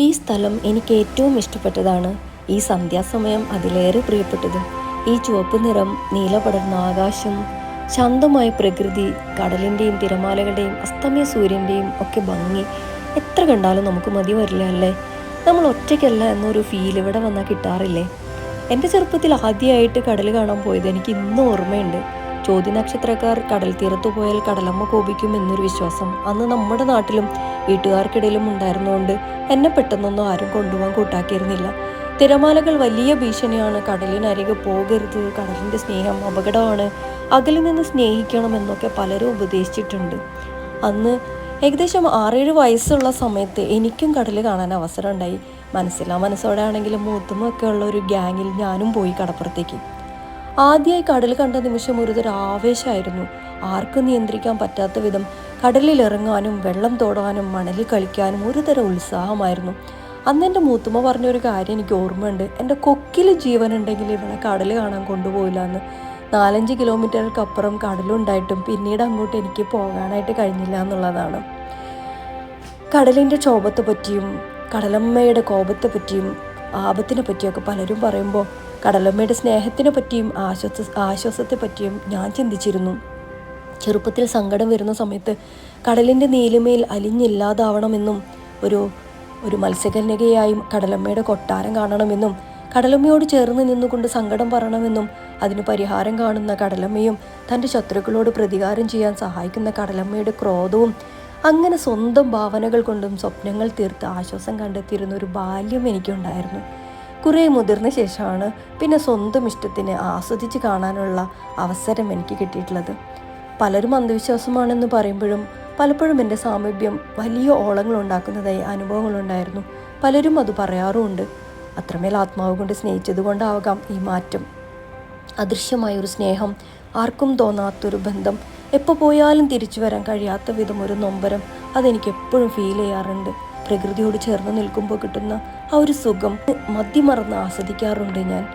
ഈ സ്ഥലം എനിക്ക് ഏറ്റവും ഇഷ്ടപ്പെട്ടതാണ്. ഈ സന്ധ്യാസമയം അതിലേറെ പ്രിയപ്പെട്ടത്. ഈ ചുവപ്പ് നിറം നീലപടർന്ന ആകാശം ശാന്തമായ പ്രകൃതി കടലിന്റെയും തിരമാലകളുടെയും അസ്തമയ സൂര്യന്റെയും ഒക്കെ ഭംഗി. എത്ര കണ്ടാലും നമുക്ക് മതി വരില്ല അല്ലേ? നമ്മൾ ഒറ്റയ്ക്കല്ല എന്നൊരു ഫീൽ ഇവിടെ വന്നാൽ കിട്ടാറില്ലേ? എന്റെ ചെറുപ്പത്തിൽ ആദ്യമായിട്ട് കടൽ കാണാൻ പോയത് എനിക്ക് ഇന്നും ഓർമ്മയുണ്ട്. ചോദ്യ നക്ഷത്രക്കാർ കടൽ തീരത്ത് പോയാൽ കടലമ്മ കോപിക്കും എന്നൊരു വിശ്വാസം അന്ന് നമ്മുടെ നാട്ടിലും വീട്ടുകാർക്കിടയിലും ഉണ്ടായിരുന്നുകൊണ്ട് എന്നെ പെട്ടെന്നൊന്നും ആരും കൊണ്ടുപോകാൻ കൂട്ടാക്കിയിരുന്നില്ല. തിരമാലകൾ വലിയ ഭീഷണിയാണ്. കടലിനരികെ പോകരുത്. കടലിന്റെ സ്നേഹം അപകടമാണ്. അകലിൽ നിന്ന് സ്നേഹിക്കണം എന്നൊക്കെ പലരും ഉപദേശിച്ചിട്ടുണ്ട്. അന്ന് ഏകദേശം ആറേഴ് വയസ്സുള്ള സമയത്ത് എനിക്കും കടൽ കാണാൻ അവസരം ഉണ്ടായി മനസ്സിലാ മനസ്സോടെ ആണെങ്കിലും മൂത്തുമൊക്കെ ഉള്ള ഒരു ഗ്യാങ്ങിൽ ഞാനും പോയി കടപ്പുറത്തേക്ക്. ആദ്യമായി കടൽ കണ്ട നിമിഷം ഒരുതര ആവേശമായിരുന്നു ആർക്കും നിയന്ത്രിക്കാൻ പറ്റാത്ത വിധം കടലിൽ ഇറങ്ങാനും വെള്ളം തോടാനും മണലിൽ കളിക്കാനും ഒരുതരം ഉത്സാഹമായിരുന്നു. അന്ന് എന്റെ മൂത്തുമ്മ പറഞ്ഞൊരു കാര്യം എനിക്ക് ഓർമ്മയുണ്ട്. എന്റെ കൊക്കിൽ ജീവനുണ്ടെങ്കിൽ ഇവളെ കടൽ കാണാൻ കൊണ്ടുപോയില്ല എന്ന്. നാലഞ്ച് കിലോമീറ്ററുകൾക്കപ്പുറം കടലുണ്ടായിട്ടും പിന്നീട് അങ്ങോട്ട് എനിക്ക് പോകാനായിട്ട് കഴിഞ്ഞില്ല എന്നുള്ളതാണ്. കടലിന്റെ ക്ഷോഭത്തെ പറ്റിയും കടലമ്മയുടെ കോപത്തെ പറ്റിയും ആപത്തിനെ പറ്റിയൊക്കെ പലരും പറയുമ്പോൾ കടലമ്മയുടെ സ്നേഹത്തിനെ പറ്റിയും ആശ്വാസ ആശ്വാസത്തെ പറ്റിയും ഞാൻ ചിന്തിച്ചിരുന്നു. ചെറുപ്പത്തിൽ സങ്കടം വരുന്ന സമയത്ത് കടലിന്റെ നീലിമയിൽ അലിഞ്ഞില്ലാതാവണമെന്നും ഒരു ഒരു മത്സ്യകന്യകയായും കടലമ്മയുടെ കൊട്ടാരം കാണണമെന്നും കടലമ്മയോട് ചേർന്ന് നിന്നുകൊണ്ട് സങ്കടം പറയണമെന്നും അതിന് പരിഹാരം കാണുന്ന കടലമ്മയും തന്റെ ശത്രുക്കളോട് പ്രതികാരം ചെയ്യാൻ സഹായിക്കുന്ന കടലമ്മയുടെ ക്രോധവും അങ്ങനെ സ്വന്തം ഭാവനകൾ കൊണ്ടും സ്വപ്നങ്ങൾ തീർത്ത് ആശ്വാസം കണ്ടെത്തിയിരുന്ന ഒരു ബാല്യം എനിക്കുണ്ടായിരുന്നു. കുറേ മുതിർന്ന ശേഷമാണ് പിന്നെ സ്വന്തം ഇഷ്ടത്തിന് ആസ്വദിച്ച് കാണാനുള്ള അവസരം എനിക്ക് കിട്ടിയിട്ടുള്ളത്. പലരും അന്ധവിശ്വാസമാണെന്ന് പറയുമ്പോഴും പലപ്പോഴും എന്റെ സാമീപ്യം വലിയ ഓളങ്ങൾ ഉണ്ടാക്കുന്നതായി അനുഭവങ്ങളുണ്ടായിരുന്നു. പലരും അത് പറയാറുമുണ്ട്. അത്രമേൽ ആത്മാവ് കൊണ്ട് സ്നേഹിച്ചത് കൊണ്ടാവാം ഈ മാറ്റം. അദൃശ്യമായ ഒരു സ്നേഹം ആർക്കും തോന്നാത്തൊരു ബന്ധം. എപ്പോൾ പോയാലും തിരിച്ചു വരാൻ കഴിയാത്ത വിധം ഒരു നൊമ്പരം അതെനിക്ക് എപ്പോഴും ഫീൽ ചെയ്യാറുണ്ട്. പ്രകൃതിയോട് ചേർന്ന് നിൽക്കുമ്പോൾ കിട്ടുന്ന ആ ഒരു സുഖം മദ്യമറന്ന് ആസ്വദിക്കാറുണ്ട് ഞാൻ.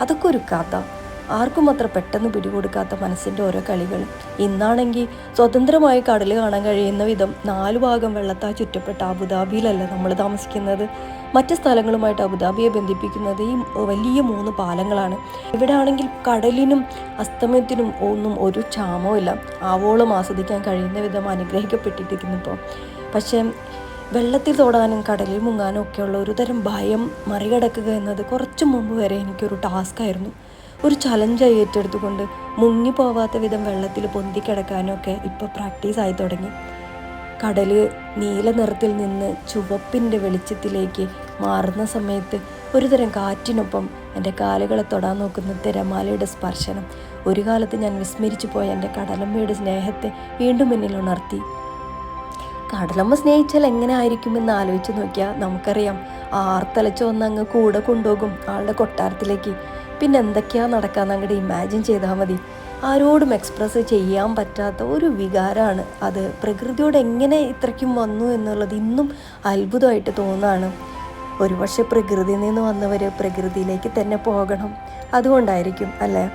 അതൊക്കെ ഒരു കഥ. ആർക്കും അത്ര പെട്ടെന്ന് പിടികൊടുക്കാത്ത മനസ്സിന്റെ ഓരോ കളികൾ. ഇന്നാണെങ്കിൽ സ്വതന്ത്രമായി കടൽ കാണാൻ കഴിയുന്ന വിധം നാലു ഭാഗം വെള്ളത്താൽ ചുറ്റപ്പെട്ട അബുദാബിയിലല്ല നമ്മൾ താമസിക്കുന്നത്. മറ്റ് സ്ഥലങ്ങളുമായിട്ട് അബുദാബിയെ ബന്ധിപ്പിക്കുന്നത് ഈ വലിയ മൂന്ന് പാലങ്ങളാണ്. ഇവിടെ ആണെങ്കിൽ കടലിനും അസ്തമയത്തിനും ഒന്നും ഒരു ക്ഷാമവുമില്ല. ആവോളം ആസ്വദിക്കാൻ കഴിയുന്ന വിധം അനുഗ്രഹിക്കപ്പെട്ടിട്ടിരിക്കുന്നു ഇപ്പോൾ പക്ഷേ വെള്ളത്തിൽ തോടാനും കടലിൽ മുങ്ങാനും ഒക്കെയുള്ള ഒരു തരം ഭയം മറികടക്കുക എന്നത് കുറച്ച് മുമ്പ് വരെ എനിക്കൊരു ടാസ്ക്കായിരുന്നു ഒരു ചലഞ്ചായി ഏറ്റെടുത്തുകൊണ്ട് മുങ്ങിപ്പോവാത്ത വിധം വെള്ളത്തിൽ പൊന്തി ഒക്കെ ഇപ്പോൾ പ്രാക്ടീസ് ആയി തുടങ്ങി. കടൽ നീല നിറത്തിൽ നിന്ന് ചുവപ്പിന്റെ വെളിച്ചത്തിലേക്ക് മാറുന്ന സമയത്ത് ഒരുതരം കാറ്റിനൊപ്പം എന്റെ കാലുകളെ തൊടാൻ നോക്കുന്ന തിരമാലയുടെ സ്പർശനം ഒരു കാലത്ത് ഞാൻ വിസ്മരിച്ചു പോയ എന്റെ കടലമ്മയുടെ സ്നേഹത്തെ വീണ്ടും എന്നിൽ ഉണർത്തി. കടലമ്മ സ്നേഹിച്ചാൽ എങ്ങനെ ആയിരിക്കുമെന്ന് ആലോചിച്ച് നോക്കിയാൽ നമുക്കറിയാം. ആർത്തലച്ച് വന്ന് അങ്ങ് കൂടെ കൊണ്ടുപോകും ആളുടെ കൊട്ടാരത്തിലേക്ക്. പിന്നെ എന്തൊക്കെയാ നടക്കാന്ന് അങ്ങോട്ട് ഇമാജിൻ ചെയ്താൽ മതി. ആരോടും എക്സ്പ്രസ് ചെയ്യാൻ പറ്റാത്ത ഒരു വികാരമാണ് അത്. പ്രകൃതിയോട് എങ്ങനെ ഇത്രയ്ക്കും വന്നു എന്നുള്ളത് ഇന്നും അത്ഭുതമായിട്ട് തോന്നുകയാണ് ഒരുപക്ഷെ പ്രകൃതിയിൽ നിന്ന് വന്നവർ പ്രകൃതിയിലേക്ക് തന്നെ പോകണം. അതുകൊണ്ടായിരിക്കും അല്ലേ?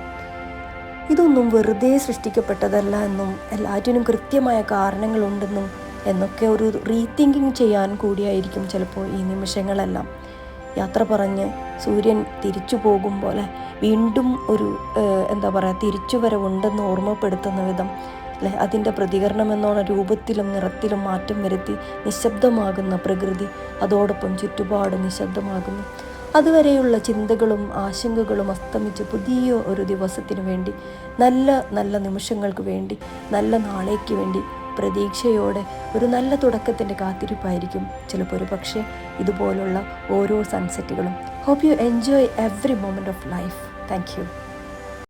ഇതൊന്നും വെറുതെ സൃഷ്ടിക്കപ്പെട്ടതല്ല എന്നും എല്ലാറ്റിനും കൃത്യമായ കാരണങ്ങളുണ്ടെന്നും എന്നൊക്കെ ഒരു റീതിങ്കിങ് ചെയ്യാൻ കൂടിയായിരിക്കും ചിലപ്പോൾ ഈ നിമിഷങ്ങളെല്ലാം. യാത്ര പറഞ്ഞ് സൂര്യൻ തിരിച്ചു പോകും പോലെ വീണ്ടും ഒരു എന്താ പറയുക തിരിച്ചു വരവുണ്ടെന്ന് ഓർമ്മപ്പെടുത്തുന്ന വിധം അല്ലെ? അതിന്റെ പ്രതികരണം എന്നോണ രൂപത്തിലും നിറത്തിലും മാറ്റം വരുത്തി നിശബ്ദമാകുന്ന പ്രകൃതി അതോടൊപ്പം ചുറ്റുപാട് നിശബ്ദമാകുന്നു. അതുവരെയുള്ള ചിന്തകളും ആശങ്കകളും അസ്തമിച്ച് പുതിയ ഒരു ദിവസത്തിന് വേണ്ടി നല്ല നല്ല നിമിഷങ്ങൾക്ക് വേണ്ടി നല്ല നാളേക്ക് വേണ്ടി പ്രതീക്ഷയോടെ ഒരു നല്ല തുടക്കത്തിന്റെ കാത്തിരിപ്പായിരിക്കും. ചിലപ്പോൾ ഒരു പക്ഷേ ഇതുപോലുള്ള ഓരോ സൺസെറ്റുകളും hope you enjoy every moment of life thank you